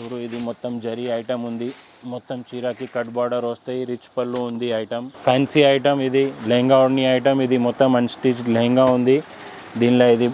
చూడు ఇది మొత్తం జరీ ఐటమ్ ఉంది. మొత్తం చీరకి కట్ బార్డర్ వస్తాయి రిచ్ పళ్ళు ఉంది ఐటమ్. ఫ్యాన్సీ ఐటమ్ ఇది లెహంగా ఓడ్ని ఐటమ్. ఇది మొత్తం అన్స్టిచ్ లెహంగా ఉంది. దీనిలో ఇది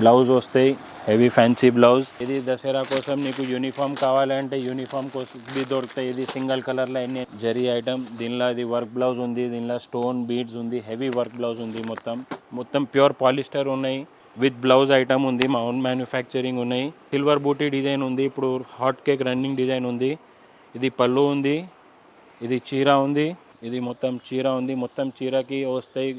బ్లౌజ్ వస్తాయి హెవీ ఫ్యాన్సీ బ్లౌజ్. ఇది దసరా కోసం నీకు యూనిఫామ్ కావాలంటే యూనిఫామ్ కోసం ఇది దొరుకుతాయి. ఇది సింగిల్ కలర్లో ఎన్ని జరీ ఐటమ్. దీనిలో ఇది వర్క్ బ్లౌజ్ ఉంది దీనిలో స్టోన్ బీడ్స్ ఉంది హెవీ వర్క్ బ్లౌజ్ ఉంది మొత్తం. మొత్తం ప్యూర్ పాలిస్టర్ ఉన్నాయి. విత్ బ్లౌజ్ ఐటమ్ ఉంది మా ఓన్ మ్యానుఫ్యాక్చరింగ్ ఉన్నాయి. సిల్వర్ బూటీ డిజైన్ ఉంది ఇప్పుడు హాట్ కేక్ రన్నింగ్ డిజైన్ ఉంది. ఇది పళ్ళు ఉంది ఇది చీర ఉంది ఇది మొత్తం చీర ఉంది. మొత్తం చీరకి వస్తాయి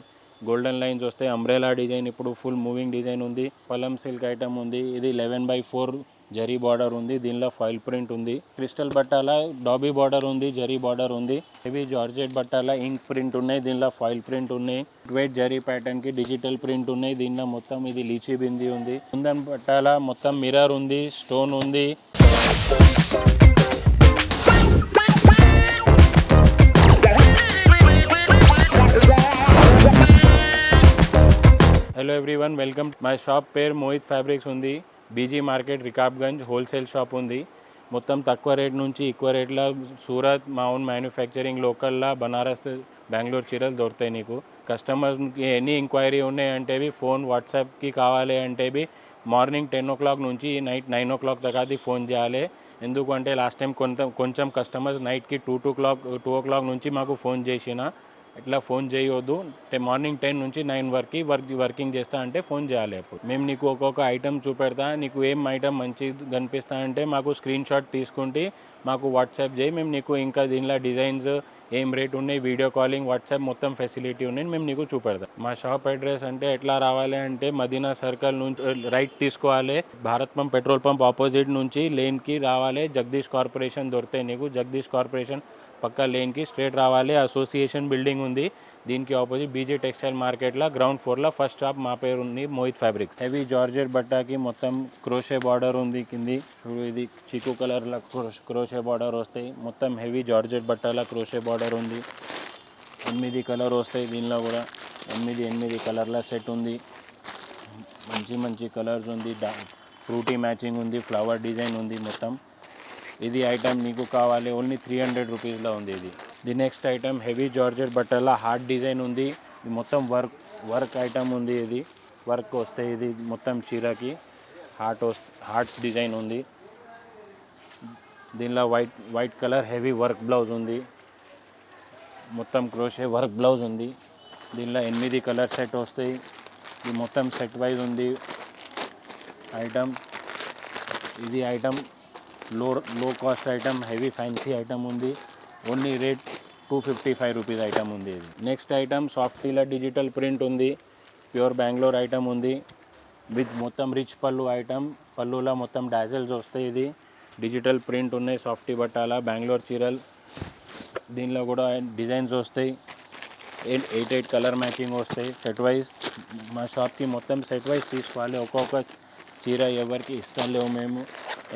గోల్డెన్ లైన్స్ వస్తాయి. అంబ్రెలా డిజైన్ ఇప్పుడు ఫుల్ మూవింగ్ డిజైన్ ఉంది. పలం సిల్క్ ఐటమ్ ఉంది ఇది eleven by four zari border ఉంది దీనిలో ఫాయిల్ ప్రింట్ ఉంది. క్రిస్టల్ బట్టాల డాబీ బార్డర్ ఉంది జరీ బార్డర్ ఉంది. హెవీ జార్జెట్ బట్టాల ఇంక్ ప్రింట్ ఉన్నాయి దీనిలో ఫాయిల్ ప్రింట్ ఉన్నాయి. వెయిట్ జరీ ప్యాటర్న్కి డిజిటల్ ప్రింట్ ఉన్నాయి దీనిలో మొత్తం ఇది లీచీ బింది ఉంది. కుందన్ బట్టాల మొత్తం మిర్రర్ ఉంది స్టోన్ ఉంది. Hello everyone welcome my shop పేరు మోహిత్ ఫ్యాబ్రిక్స్ ఉంది. BG market Rikabganj wholesale shop ఉంది. మొత్తం తక్కువ రేట్ నుంచి ఎక్కువ రేట్లో సూరత్ మా ఓన్ మ్యానుఫ్యాక్చరింగ్ లోకల్లా బనారస్ బెంగళూరు చీరలు దొరుకుతాయి నీకు. కస్టమర్స్కి ఎనీ ఎంక్వైరీ ఉన్నాయంటేవి ఫోన్ వాట్సాప్కి కావాలి అంటేవి మార్నింగ్ టెన్ ఓ క్లాక్ నుంచి నైట్ నైన్ ఓ క్లాక్ దాకా ఫోన్ చేయాలి. ఎందుకంటే లాస్ట్ టైం కొంత కొంచెం కస్టమర్స్ నైట్కి two two clock two o'clock నుంచి మాకు ఫోన్ చేసిన ఇట్లా ఫోన్ చేయొద్దు? అంటే మార్నింగ్ టెన్ నుంచి నైన్ వరకు వర్క్ వర్కింగ్ చేస్తా అంటే ఫోన్ చేయాలి అప్పుడు. మేము నీకు ఒక్కొక్క ఐటెం చూపెడతా నీకు ఏం ఐటమ్ మంచి కనిపిస్తా అంటే మాకు స్క్రీన్ షాట్ తీసుకుంటే మాకు వాట్సాప్ చేయి మేము నీకు ఇంకా దీనిలో డిజైన్స్ ఏం రేట్ ఉన్నాయి వీడియో కాలింగ్ వాట్సాప్ మొత్తం ఫెసిలిటీ ఉన్నాయి మేము నీకు చూపెడతాం. మా షాప్ అడ్రస్ అంటే ఎట్లా రావాలి అంటే మదీనా సర్కిల్ నుంచి రైట్ తీసుకోవాలి. Bharat pump petrol pump opposite నుంచి లేన్కి రావాలి. జగదీష్ కార్పొరేషన్ దొరుకుతాయి నీకు జగదీష్ కార్పొరేషన్ పక్క లేన్కి స్ట్రేట్ రావాలి. అసోసియేషన్ బిల్డింగ్ ఉంది. దీనికి ఆపోజిట్ బీజే టెక్స్టైల్ మార్కెట్లో గ్రౌండ్ ఫ్లోర్లో ఫస్ట్ షాప్ మా పేరు ఉంది మోహిత్ ఫ్యాబ్రిక్ హెవీ జార్జెట్ బట్టాకి మొత్తం క్రోషే బార్డర్ ఉంది కింది. చూడు ఇది చిక్కు కలర్లో క్రోషే బార్డర్ వస్తాయి. మొత్తం హెవీ జార్జెట్ బట్టాల క్రోషే బార్డర్ ఉంది. ఎనిమిది కలర్ వస్తాయి దీనిలో కూడా. ఎనిమిది ఎనిమిది కలర్ల సెట్ ఉంది. మంచి మంచి కలర్స్ ఉంది. ఫ్రూటీ మ్యాచింగ్ ఉంది ఫ్లవర్ డిజైన్ ఉంది మొత్తం. ఇది ఐటమ్ నీకు కావాలి. ఓన్లీ త్రీ హండ్రెడ్ రూపీస్లో ఉంది ఇది. The next item heavy georgette బట్టల్లో హార్ట్ డిజైన్ ఉంది. ఇది మొత్తం వర్క్ వర్క్ ఐటమ్ ఉంది ఇది. వర్క్ వస్తే ఇది మొత్తం చీరకి హార్ట్ వస్ హార్ట్స్ డిజైన్ ఉంది. దీనిలో white white colour heavy work blouse ఉంది. మొత్తం క్రోషే వర్క్ బ్లౌజ్ ఉంది. దీనిలో ఎనిమిది కలర్ సెట్ వస్తాయి. ఇది మొత్తం సెట్ వైజ్ ఉంది. ఐటమ్ ఇది item low low cost item heavy fancy item ఉంది. Only rate two fifty five rupees item ఉంది ఇది. నెక్స్ట్ ఐటమ్ సాఫ్టీలో డిజిటల్ ప్రింట్ ఉంది. ప్యూర్ బెంగళూరు ఐటమ్ ఉంది. విత్ మొత్తం రిచ్ పళ్ళు ఐటమ్ పళ్ళులో మొత్తం డాజల్స్ వస్తాయి ఇది. డిజిటల్ ప్రింట్ ఉన్నాయి సాఫ్టీ బట్టాల బెంగళూరు చీరలు. దీనిలో కూడా డిజైన్స్ వస్తాయి. Eight eight eight colour matching వస్తాయి. సెట్ వైజ్ మా షాప్కి మొత్తం సెట్ వైజ్ తీసుకోవాలి. ఒక్కొక్క చీర ఎవరికి ఇస్తలేవు మేము.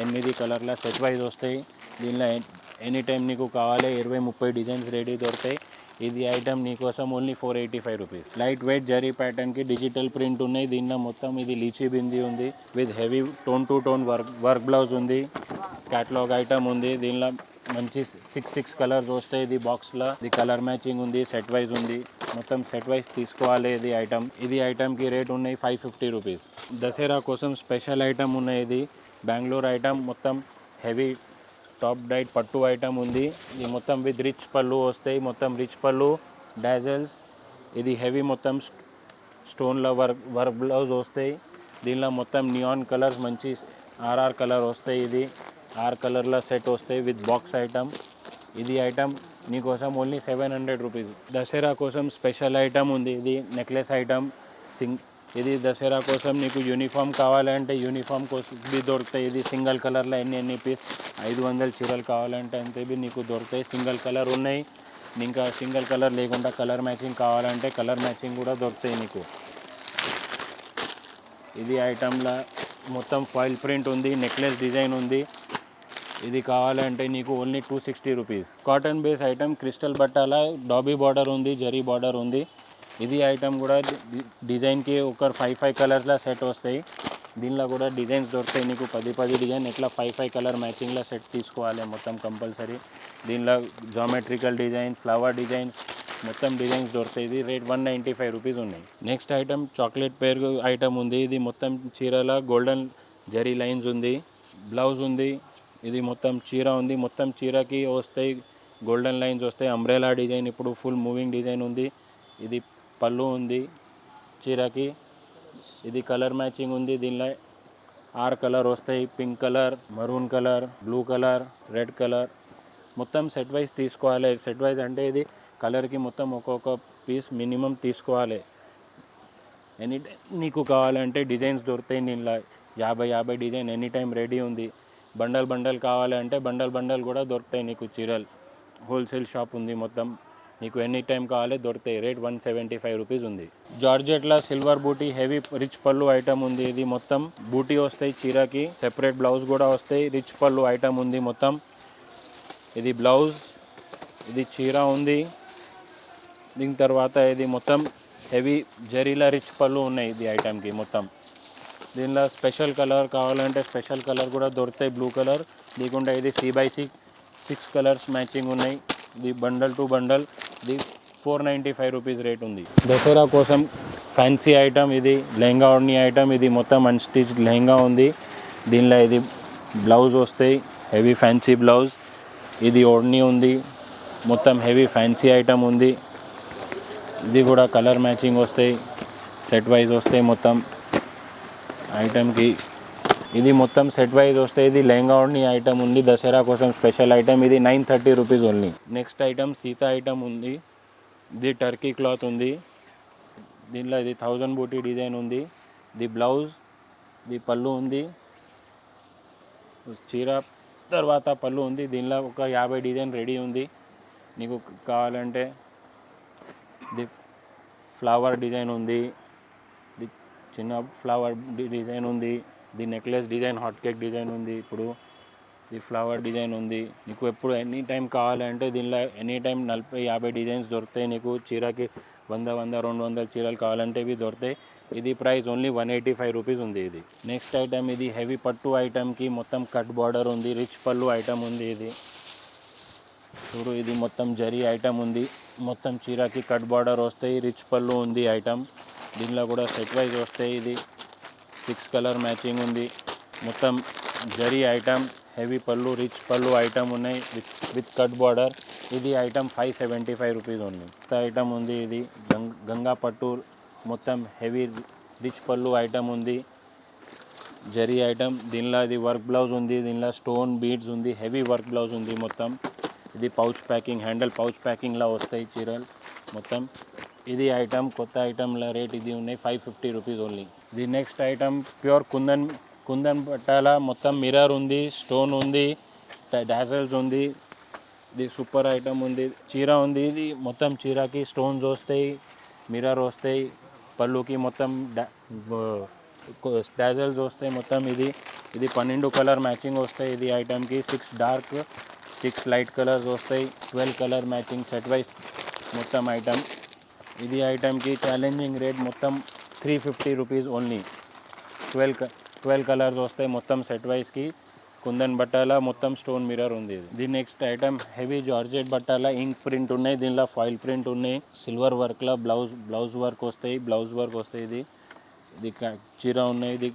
ఎనిమిది కలర్ల సెట్ వైజ్ వస్తాయి. దీనిలో ఎనీ టైం నీకు కావాలి ఇరవై ముప్పై డిజైన్స్ రెడీ దొరుకుతాయి. ఇది ఐటమ్ నీకోసం only four eighty five rupees. Light weight zari ప్యాటర్న్కి digital print ఉన్నాయి. దీనిలో మొత్తం ఇది లీచీ బింది ఉంది. With heavy tone to tone work work blouse ఉంది. క్యాటలాగ్ ఐటమ్ ఉంది. దీనిలో మంచి సిక్స్ సిక్స్ కలర్స్ వస్తాయి. ఇది బాక్స్లో. ఇది కలర్ మ్యాచింగ్ ఉంది. సెట్ వైజ్ ఉంది. మొత్తం సెట్ వైజ్ తీసుకోవాలి ఇది ఐటమ్ ఇది ఐటమ్కి రేట్ ఉన్నాయి ఫైవ్ ఫిఫ్టీ రూపీస్. దసరా కోసం స్పెషల్ ఐటమ్ ఉన్నాయి ఇది. బెంగళూరు ఐటమ్ మొత్తం హెవీ టాప్ డైట్ పట్టు ఐటమ్ ఉంది. ఇది మొత్తం విత్ రిచ్ పళ్ళు వస్తాయి. మొత్తం రిచ్ పళ్ళు డాజల్స్. ఇది హెవీ మొత్తం స్టోన్లో వర్క్ వర్క్ బ్లౌజ్ వస్తాయి. దీనిలో మొత్తం నియాన్ కలర్స్ మంచి ఆర్ఆర్ కలర్ వస్తాయి ఇది. ఆర్ కలర్లో సెట్ వస్తాయి విత్ బాక్స్ ఐటమ్. ఇది ఐటమ్ నీకోసం only seven hundred rupees. Dasara కోసం స్పెషల్ ఐటమ్ ఉంది. ఇది నెక్లెస్ ఐటమ్ సింగ్ ఇది దసరా కోసం నీకు యూనిఫామ్ కావాలంటే యూనిఫామ్ కోసం దొరుకుతాయి. ఇది సింగిల్ కలర్లో ఎన్ని ఎన్ని పీస్ ఐదు వందల చీరలు కావాలంటే అంతే బి నీకు దొరుకుతాయి. సింగిల్ కలర్ ఉన్నాయి. ఇంకా సింగిల్ కలర్ లేకుండా కలర్ మ్యాచింగ్ కావాలంటే కలర్ మ్యాచింగ్ కూడా దొరుకుతాయి నీకు. ఇది ఐటమ్లా మొత్తం ఫాయిల్ ప్రింట్ ఉంది నెక్లెస్ డిజైన్ ఉంది. ఇది కావాలంటే నీకు only two sixty rupees cotton base item crystal బట్టాల dobby border ఉంది జరీ బార్డర్ ఉంది. ఇది ఐటమ్ కూడా డిజైన్కి ఒక ఫైవ్ ఫైవ్ కలర్స్లో సెట్ వస్తాయి. దీనిలో కూడా డిజైన్స్ దొరుకుతాయి. నీకు పది పది డిజైన్ ఎట్లా ఫైవ్ ఫైవ్ కలర్ మ్యాచింగ్లో సెట్ తీసుకోవాలి మొత్తం కంపల్సరీ దీనిలో జామెట్రికల్ డిజైన్ ఫ్లవర్ డిజైన్స్ మొత్తం డిజైన్స్ దొరుకుతాయి. ఇది rate one ninety five rupees ఉన్నాయి. నెక్స్ట్ ఐటమ్ చాక్లెట్ పేరు ఐటమ్ ఉంది. ఇది మొత్తం చీరల గోల్డెన్ జరీ లైన్స్ ఉంది. బ్లౌజ్ ఉంది. ఇది మొత్తం చీర ఉంది. మొత్తం చీరకి వస్తాయి గోల్డెన్ లైన్స్ వస్తాయి. అంబ్రెలా డిజైన్ ఇప్పుడు ఫుల్ మూవింగ్ డిజైన్ ఉంది. ఇది పళ్ళు ఉంది చీరకి. ఇది కలర్ మ్యాచింగ్ ఉంది దీనిలో. ఆర్ కలర్ వస్తాయి. Pink colour maroon colour blue colour red colour. మొత్తం సెట్ వైజ్ తీసుకోవాలి. సెట్ వైజ్ అంటే ఇది కలర్కి మొత్తం ఒక్కొక్క పీస్ మినిమం తీసుకోవాలి. ఎనీ టైం నీకు కావాలంటే డిజైన్స్ దొరుకుతాయి దీనిలో. యాభై యాభై డిజైన్ ఎనీ టైం రెడీ ఉంది. బండల్ బండల్ కావాలంటే బండల్ బండల్ కూడా దొరుకుతాయి నీకు చీరలు. హోల్సేల్ షాప్ ఉంది మొత్తం. మీకు ఎనీ టైం కావాలి దొరుకుతాయి rate one seventy five rupees ఉంది. జార్జెట్లో సిల్వర్ బూటీ హెవీ రిచ్ పళ్ళు ఐటమ్ ఉంది ఇది మొత్తం. బూటీ వస్తాయి చీరకి సెపరేట్ బ్లౌజ్ కూడా వస్తాయి. రిచ్ పళ్ళు ఐటమ్ ఉంది మొత్తం. ఇది బ్లౌజ్ ఇది చీర ఉంది. దీని తర్వాత ఇది మొత్తం హెవీ జరీలా రిచ్ పళ్ళు ఉన్నాయి ఇది ఐటమ్కి మొత్తం. దీనిలో స్పెషల్ కలర్ కావాలంటే స్పెషల్ కలర్ కూడా దొరుకుతాయి బ్లూ కలర్. లేకుండా ఇది C by C six colours matching ఉన్నాయి. ఇది బండల్ టు బండల్. ఇది four ninety five rupees rate ఉంది. దసరా కోసం ఫ్యాన్సీ ఐటమ్ ఇది లెహంగా ఓడ్ని ఐటమ్ ఇది మొత్తం అన్స్టిచ్ లెహంగా ఉంది. దీనిలో ఇది బ్లౌజ్ వస్తాయి హెవీ ఫ్యాన్సీ బ్లౌజ్ ఇది ఓడ్ని ఉంది మొత్తం హెవీ ఫ్యాన్సీ ఐటమ్ ఉంది. ఇది కూడా కలర్ మ్యాచింగ్ వస్తాయి సెట్ వైజ్ వస్తాయి మొత్తం. ఐటమ్కి ఇది మొత్తం సెట్ వైజ్ వస్తే ఇది లెహంగా ఓన్లీ ఐటమ్ ఉంది. దసరా కోసం స్పెషల్ ఐటమ్ ఇది nine thirty rupees only next item Sita item ఉంది. ఇది టర్కీ క్లాత్ ఉంది. దీనిలో ఇది థౌజండ్ బూటీ డిజైన్ ఉంది. ది బ్లౌజ్ ది పళ్ళు ఉంది. చీర తర్వాత పళ్ళు ఉంది. దీనిలో ఒక యాభై డిజైన్ రెడీ ఉంది. నీకు కావాలంటే ది ఫ్లవర్ డిజైన్ ఉంది. ది చిన్న ఫ్లవర్ డిజైన్ ఉంది. The necklace design hot cake design ఉంది ఇప్పుడు. ది ఫ్లవర్ డిజైన్ ఉంది. నీకు ఎప్పుడు ఎనీ టైం కావాలంటే దీనిలో ఎనీ టైం నలభై యాభై డిజైన్స్ దొరుకుతాయి నీకు. చీరకి వంద వంద రెండు వందల చీరలు కావాలంటే ఇవి దొరుకుతాయి. ఇది price only one eighty five rupees ఉంది ఇది. నెక్స్ట్ ఐటమ్ ఇది హెవీ పట్టు ఐటమ్కి మొత్తం కట్ బార్డర్ ఉంది. రిచ్ పళ్ళు ఐటమ్ ఉంది ఇది. చూడు ఇది మొత్తం జరీ ఐటమ్ ఉంది. మొత్తం చీరకి కట్ బార్డర్ వస్తాయి. రిచ్ పళ్ళు ఉంది ఐటమ్. దీనిలో కూడా సెట్ వైజ్ వస్తాయి ఇది. సిక్స్ కలర్ మ్యాచింగ్ ఉంది. మొత్తం zari item heavy pallu rich pallu item ఉన్నాయి విత్ విత్ కట్ బార్డర్. ఇది item five seventy five rupees ఉంది. కొత్త ఐటమ్ ఉంది ఇది. గంగ్ గంగా పట్టు మొత్తం హెవీ రిచ్ పళ్ళు ఐటమ్ ఉంది. జరీ ఐటమ్ దీనిలో ఇది వర్క్ బ్లౌజ్ ఉంది దీనిలో స్టోన్ బీడ్స్ ఉంది హెవీ వర్క్ బ్లౌజ్ ఉంది మొత్తం. ఇది పౌచ్ ప్యాకింగ్ హ్యాండిల్ పౌచ్ ప్యాకింగ్లో వస్తాయి చీరలు మొత్తం. ఇది ఐటమ్ కొత్త ఐటమ్ల రేట్ ఇది ఉన్నాయి five fifty rupees only. The next item pure kundan kundan పట్టాల. మొత్తం మిర్రర్ ఉంది స్టోన్ ఉంది డాసల్స్ ఉంది. ఇది సూపర్ ఐటమ్ ఉంది. చీర ఉంది. ఇది మొత్తం చీరకి స్టోన్స్ వస్తాయి మిర్రర్ వస్తాయి. పళ్ళుకి మొత్తం డాజల్స్ వస్తాయి మొత్తం ఇది. ఇది పన్నెండు కలర్ మ్యాచింగ్ వస్తాయి ఇది ఐటమ్కి. Six dark six light colours వస్తాయి. Twelve colour matching set wise మొత్తం ఐటమ్. ఇది ఐటమ్కి ఛాలెంజింగ్ రేట్ మొత్తం three fifty rupees only twelve twelve colours వస్తాయి మొత్తం సెట్ వైజ్కి కుందన్ బట్టాల మొత్తం స్టోన్ మిర్రర్ ఉంది ఇది. దీని నెక్స్ట్ ఐటమ్ హెవీ జార్జెట్ బట్టాల ఇంక్ ప్రింట్ ఉన్నాయి. దీనిలో ఫాయిల్ ప్రింట్ ఉన్నాయి. సిల్వర్ వర్క్లో బ్లౌజ్ బ్లౌజ్ వర్క్ వస్తాయి. బ్లౌజ్ వర్క్ వస్తాయి ఇది. ఇది క- చీర ఉన్నాయి ఇది.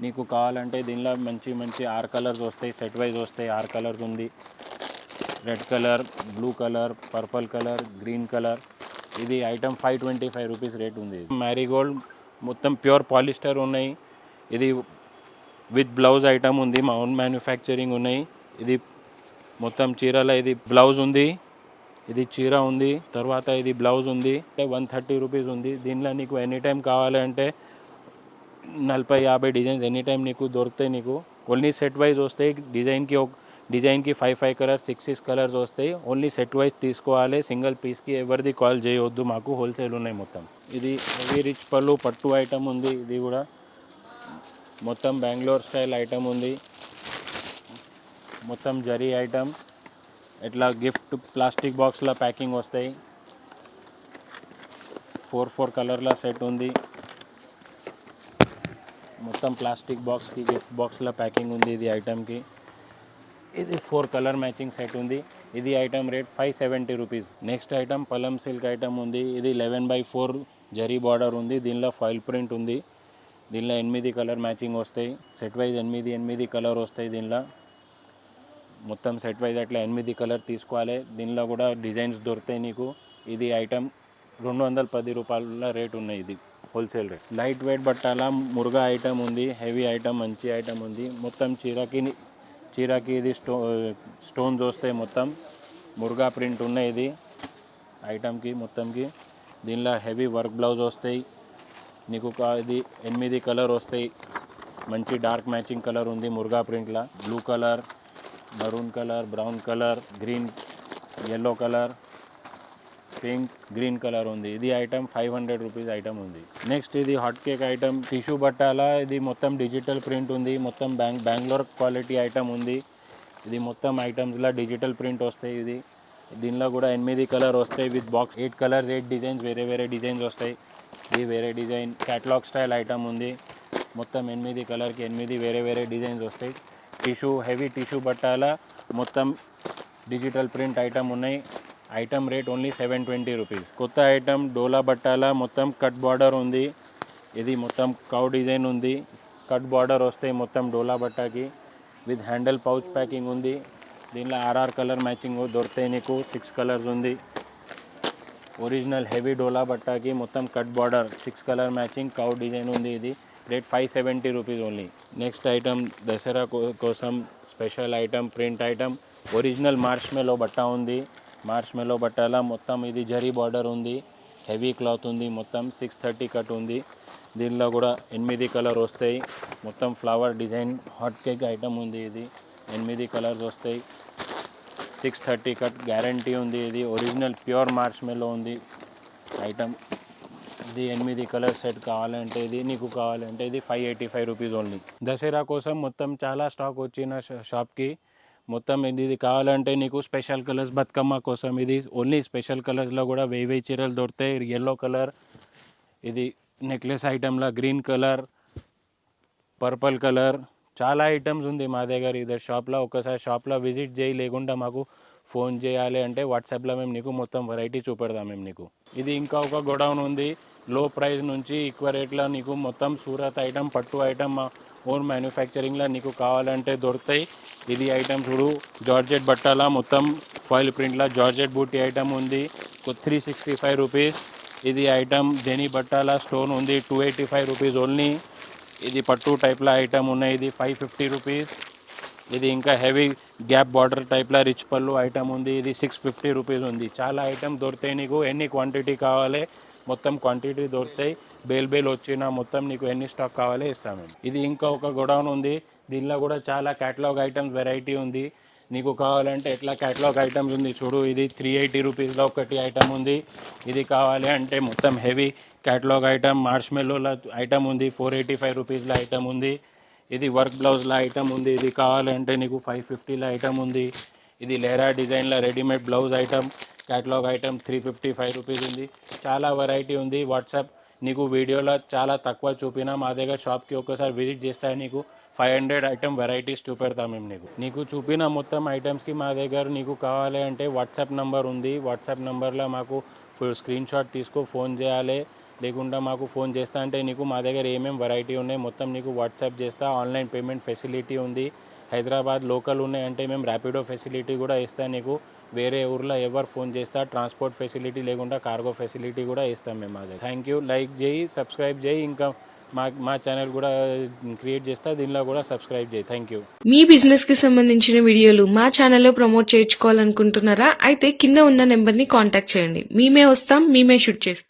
నీకు కావాలంటే దీనిలో మంచి మంచి ఆర్ కలర్స్ వస్తాయి. సెట్ వైజ్ వస్తాయి. ఆర్ కలర్స్ ఉంది. Red colour blue colour purple colour green colour ఇది item five twenty five rupees rate ఉంది మ్యారీగోల్డ్ మొత్తం ప్యూర్ పాలిస్టర్ ఉన్నాయి. ఇది విత్ బ్లౌజ్ ఐటమ్ ఉంది. మా ఓన్ మ్యానుఫ్యాక్చరింగ్ ఉన్నాయి. ఇది మొత్తం చీరల ఇది బ్లౌజ్ ఉంది. ఇది చీర ఉంది. తర్వాత ఇది బ్లౌజ్ ఉంది. వన్ థర్టీ రూపీస్ ఉంది. దీనిలో నీకు ఎనీ టైం కావాలంటే నలభై యాభై డిజైన్స్ ఎనీ టైం నీకు దొరుకుతాయి నీకు. ఓన్లీ సెట్ వైజ్ వస్తాయి. డిజైన్కి ఒక డిజైన్కి five five colours six six colours వస్తాయి. ఓన్లీ సెట్ వైజ్ తీసుకోవాలి. సింగిల్ పీస్కి ఎవరిది కాల్ చేయవద్దు మాకు హోల్సేల్ ఉన్నాయి మొత్తం. ఇది హెవీ రిచ్ పళ్ళు పట్టు ఐటమ్ ఉంది. ఇది కూడా మొత్తం బెంగళూరు స్టైల్ ఐటమ్ ఉంది. మొత్తం జరీ ఐటమ్ ఇట్లా గిఫ్ట్ ప్లాస్టిక్ బాక్స్లో ప్యాకింగ్ వస్తాయి. ఫోర్ ఫోర్ కలర్ల సెట్ ఉంది. మొత్తం ప్లాస్టిక్ బాక్స్కి గిఫ్ట్ బాక్స్లో ప్యాకింగ్ ఉంది. ఇది ఐటమ్కి ఇది ఫోర్ కలర్ మ్యాచింగ్ సెట్ ఉంది. ఇది item rate five seventy rupees. Next item పలం silk item ఉంది. ఇది eleven by four zari border ఉంది. దీనిలో ఫైల్ ప్రింట్ ఉంది. దీనిలో ఎనిమిది కలర్ మ్యాచింగ్ వస్తాయి. సెట్ వైజ్ ఎనిమిది ఎనిమిది కలర్ వస్తాయి దీనిలో. మొత్తం సెట్ వైజ్ అట్లా ఎనిమిది కలర్ తీసుకోవాలి. దీనిలో కూడా డిజైన్స్ దొరుకుతాయి నీకు. ఇది ఐటమ్ రెండు వందల పది రూపాయల రేట్ ఉన్నాయి ఇది హోల్సేల్ రేట్. లైట్ వెయిట్ బట్టాల మురుగా ఐటమ్ ఉంది. హెవీ ఐటమ్ మంచి ఐటమ్ ఉంది. మొత్తం చీరకి చీరకి ఇది స్టో స్టోన్స్ వస్తాయి మొత్తం మురుగా ప్రింట్ ఉన్నాయి ఇది ఐటమ్కి మొత్తంకి. దీనిలో హెవీ వర్క్ బ్లౌజ్ వస్తాయి. నీకు కా- ఇది ఎనిమిది కలర్ వస్తాయి. మంచి డార్క్ మ్యాచింగ్ కలర్ ఉంది మురుగా ప్రింట్లో. Blue colour maroon colour brown colour green yellow colour. Pink green colour ఉంది. ఇది item five hundred rupees item ఉంది. నెక్స్ట్ ఇది హాట్ కేక్ ఐటమ్. టిష్యూ బట్టాల ఇది మొత్తం డిజిటల్ ప్రింట్ ఉంది. మొత్తం బ్యాంగ్ బెంగళూరు క్వాలిటీ ఐటమ్ ఉంది. ఇది మొత్తం ఐటమ్స్లో డిజిటల్ ప్రింట్ వస్తాయి ఇది. దీనిలో కూడా ఎనిమిది కలర్ వస్తాయి with box. Eight colours eight designs వేరే వేరే డిజైన్స్ వస్తాయి. ఇది వేరే డిజైన్ క్యాటలాగ్ స్టైల్ ఐటమ్ ఉంది. మొత్తం ఎనిమిది కలర్కి ఎనిమిది వేరే వేరే డిజైన్స్ వస్తాయి. టిష్యూ హెవీ టిష్యూ బట్టాల మొత్తం డిజిటల్ ప్రింట్ ఐటమ్ ఉన్నాయి. Item rate only seven twenty rupees. కొత్త ఐటమ్ డోలా బట్టాల మొత్తం కట్ బార్డర్ ఉంది. ఇది మొత్తం కౌ డిజైన్ ఉంది. కట్ బార్డర్ వస్తాయి మొత్తం డోలా బట్టాకి విత్ హ్యాండిల్ పౌచ్ ప్యాకింగ్ ఉంది. దీనిలో ఆర్ఆర్ కలర్ మ్యాచింగ్ దొరుకుతాయి నీకు. సిక్స్ కలర్స్ ఉంది. ఒరిజినల్ హెవీ డోలా బట్టాకి మొత్తం cut border six colour matching cow design ఉంది ఇది. Rate five seventy rupees only. Next item Dasara కో- కోసం special item print item. Original marshmallow బట్టా బట్ట ఉంది. మార్ష్ మెలో బట్టాల మొత్తం ఇది జరీ బార్డర్ ఉంది. హెవీ క్లాత్ ఉంది. మొత్తం సిక్స్ థర్టీ కట్ ఉంది. దీనిలో కూడా ఎనిమిది కలర్ వస్తాయి. మొత్తం flower design hot cake item ఉంది ఇది. ఎనిమిది కలర్స్ వస్తాయి. సిక్స్ థర్టీ కట్ గ్యారంటీ ఉంది ఇది. ఒరిజినల్ ప్యూర్ మార్ష్మెలో ఉంది ఐటమ్. ఇది ఎనిమిది కలర్ సెట్ కావాలంటే ఇది నీకు కావాలంటే ఇది five eighty five rupees only. Dasara కోసం మొత్తం చాలా స్టాక్ వచ్చిన షాప్కి మొత్తం ఇది ఇది కావాలంటే నీకు స్పెషల్ కలర్స్ బతుకమ్మ కోసం ఇది ఓన్లీ స్పెషల్ కలర్స్లో కూడా వేయి వేయి చీరలు దొరుకుతాయి. ఎల్లో కలర్ ఇది నెక్లెస్ ఐటెంలో గ్రీన్ కలర్ పర్పుల్ కలర్ చాలా ఐటమ్స్ ఉంది మా దగ్గర ఇద్దరు షాప్లో ఒకసారి షాప్లో విజిట్ చేయి లేకుండా మాకు ఫోన్ చేయాలి అంటే వాట్సాప్లో మేము నీకు మొత్తం వెరైటీ చూపెడదాం మేము నీకు. ఇది ఇంకా ఒక గొడౌన్ ఉంది. లో ప్రైస్ నుంచి ఎక్కువ రేట్లో నీకు మొత్తం సూరత్ ఐటమ్ పట్టు ఐటమ్ మా ఓన్ మ్యానుఫ్యాక్చరింగ్లో నీకు కావాలంటే దొరుకుతాయి. ఇది ఐటమ్ చూడు జార్జెట్ బట్టాల మొత్తం ఫాయిల్ ప్రింట్లో జార్జెట్ బూటీ ఐటమ్ ఉంది త్రీ సిక్స్టీ ఫైవ్ రూపీస్ ఇది ఐటమ్ దేని బట్టాల స్టోన్ ఉంది two eighty five rupees only ఇది పట్టు టైప్లో ఐటమ్ ఉన్నాయి ఇది ఫైవ్ ఫిఫ్టీ రూపీస్ ఇది ఇంకా హెవీ గ్యాప్ బార్డర్ టైప్లో రిచ్ పళ్ళు ఐటమ్ ఉంది ఇది సిక్స్ ఫిఫ్టీ రూపీస్ ఉంది. చాలా ఐటమ్ దొరుకుతాయి నీకు ఎన్ని క్వాంటిటీ కావాలి మొత్తం క్వాంటిటీ దొరుకుతాయి. బేల్ బేల్ వచ్చిన మొత్తం నీకు ఎన్ని స్టాక్ కావాలో ఇస్తాము ఇది ఇంకా ఒక గొడౌన్ ఉంది. దీనిలో కూడా చాలా క్యాటలాగ్ ఐటమ్స్ వెరైటీ ఉంది. నీకు కావాలంటే ఎట్లా క్యాటలాగ్ ఐటమ్స్ ఉంది చూడు. ఇది త్రీ ఎయిటీ రూపీస్లో ఒకటి ఐటమ్ ఉంది. ఇది కావాలి అంటే మొత్తం హెవీ క్యాటలాగ్ ఐటమ్ మార్ష్మెల్లోల ఐటమ్ ఉంది. ఫోర్ ఎయిటీ ఫైవ్ రూపీస్లో ఐటమ్ ఉంది. ఇది వర్క్ బ్లౌజ్లో ఐటమ్ ఉంది. ఇది కావాలంటే నీకు ఫైవ్ ఫిఫ్టీలో ఐటమ్ ఉంది. ఇది లేరా డిజైన్లో readymade blouse item catalogue item three fifty five rupees ఉంది. చాలా వెరైటీ ఉంది. వాట్సాప్ నీకు వీడియోలో చాలా తక్కువ చూపినా మా దగ్గర షాప్కి ఒక్కసారి విజిట్ చేస్తే నీకు ఫైవ్ హండ్రెడ్ ఐటమ్ వెరైటీస్ చూపెడతాం మేము నీకు. నీకు చూపిన మొత్తం ఐటమ్స్కి మా దగ్గర నీకు కావాలి అంటే వాట్సాప్ నెంబర్ ఉంది. వాట్సాప్ నెంబర్లో మాకు స్క్రీన్ షాట్ తీసుకో ఫోన్ చేయాలి. లేకుండా మాకు ఫోన్ చేస్తా అంటే నీకు మా దగ్గర ఏమేమి వెరైటీ ఉన్నాయి మొత్తం నీకు వాట్సాప్ చేస్తా. ఆన్లైన్ పేమెంట్ ఫెసిలిటీ ఉంది. హైదరాబాద్ లోకల్ ఉన్నాయంటే మేము ర్యాపిడో ఫెసిలిటీ కూడా ఇస్తాం నీకు. వేరే ఊర్లో ఎవరు ఫోన్ చేస్తా ట్రాన్స్పోర్ట్ ఫెసిలిటీ లేకుండా కార్గో ఫెసిలిటీ కూడా ఇస్తాం మేము అదే థ్యాంక్ యూ లైక్ చేయి సబ్స్క్రైబ్ చేయి ఇంకా మా మా ఛానల్ కూడా uh, క్రియేట్ చేస్తా దీనిలో కూడా సబ్స్క్రైబ్ చేయి. థ్యాంక్ యూ మీ బిజినెస్కి సంబంధించిన వీడియోలు మా ఛానల్లో ప్రమోట్ చేయించుకోవాలనుకుంటున్నారా? అయితే కింద ఉన్న నెంబర్ని కాంటాక్ట్ చేయండి. మేమే వస్తాం మేమే షూట్ చేస్తాం.